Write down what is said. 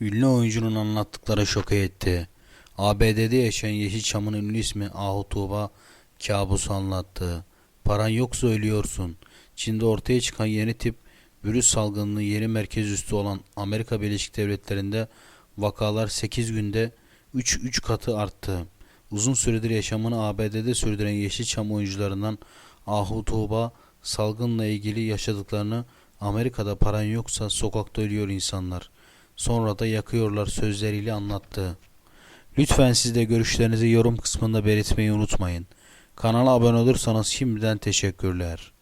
Ünlü oyuncunun anlattıkları şoke etti. ABD'de yaşayan Yeşilçam'ın ünlü ismi Ahu Tuğba kabusu anlattı. Paran yoksa ölüyorsun. Çin'de ortaya çıkan yeni tip virüs salgınının yeni merkez üssü olan Amerika Birleşik Devletleri'nde vakalar 8 günde 3 3 katı arttı. Uzun süredir yaşamını ABD'de sürdüren Yeşilçam oyuncularından Ahu Tuğba salgınla ilgili yaşadıklarını Amerika'da paran yoksa sokakta ölüyor insanlar. Sonra da yakıyorlar sözleriyle anlattı. Lütfen siz de görüşlerinizi yorum kısmında belirtmeyi unutmayın. Kanala abone olursanız şimdiden teşekkürler.